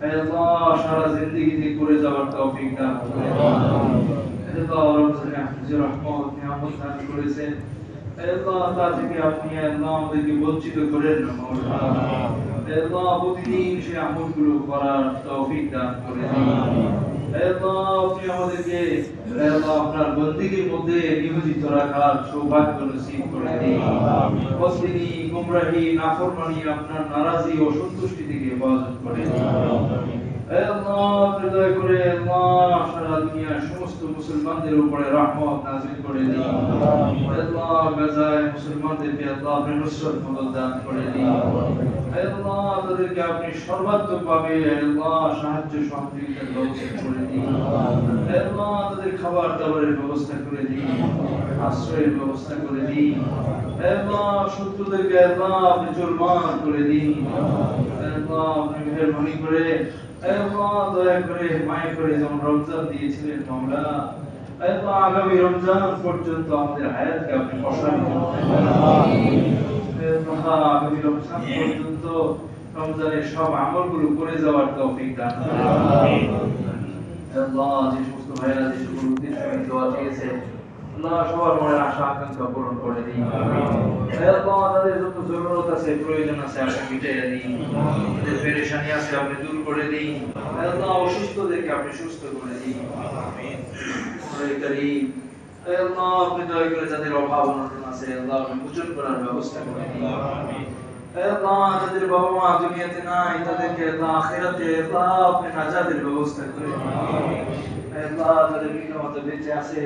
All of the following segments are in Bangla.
আল্লাহ সারা জিন্দেগিতে করে যাওয়ার তৌফিক দান আপনি করেছেন। আল্লাহ তা থেকে আপনি আল্লাহ আমাদেরকে বঞ্চিত করেন না আল্লাহ। প্রতিদিন সেই আমলগুলো করার তৌফিক দান করে আপনি আমাদেরকে আপনার বন্দিগির মধ্যে নিয়োজিত রাখার সৌভাগ্য নসিব করে দিন। গুমরাহি নাফরমানি আপনার নারাজি ও সন্তুষ্টি থেকে হেফাজত করে দিন। হে আল্লাহ করে সারা দুনিয়ার সমস্ত মুসলমানদের উপরে রহমত নাযিল করে দিন। আল্লাহ গাজায় মুসলমানদেরকে আল্লাহ আপনি নুসরত মদদ দান করে দিন। আল্লাহ তাদেরকে আপনি সর্বাত্মকভাবে আল্লাহ সাহায্য সহযোগিতার ব্যবস্থা করে দিন। আল্লাহ খাবার দাবারের ব্যবস্থা করে দিন আশ্রয়ের ব্যবস্থা করে আল্লাহ শত্রুদেরকে করে আপনি মেহেরবানি করে দয়া করে করে যেমন রমজান দিয়েছিলেন আল্লাহ আগামী রমজান পর্যন্ত আমাদের হায়াতকে আপনি আগামী রমজান পর্যন্ত রমজানের সব আমলগুলো করে যাওয়ার করুন। হে সুস্থ করে দিন। করিম। যাদের অভাব অনটন আছে, আল্লাহ আপনি পূজন করার ব্যবস্থা করে দিন। আল্লাহ যাদের বাবা মা দুনিয়াতে নাই তাদেরকে আল্লাহ আখিরাতে আল্লাহ আপনি নাজাতের ব্যবস্থা করে দিন হে আল্লাহ যাদের পিতামাতা বেঁচে আছে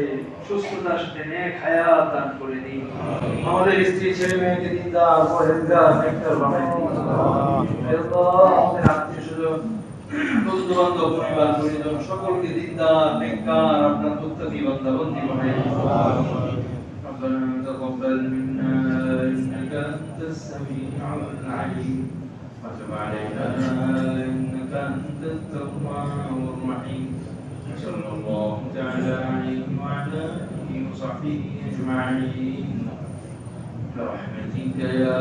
সুস্থতার সাথে নেক হায়াত দান করে দিন। আমাদের স্ত্রী ছেলে মেয়েকে দিনদার পরহেজগার নেককার বানাই দিন। আল্লাহ। আমাদের আত্মীয় স্বজন বন্ধু বান্ধব পরিবার পরিজন সকলকে দিনদার নেককার আপনার মুত্তাকি বান্দা বন্দি বানাই দিন العليم وتب علينا انك أنت التواب الرحيم. صلى الله تعالى عليه وعلى آله وصحبه أجمعين. برحمتك يا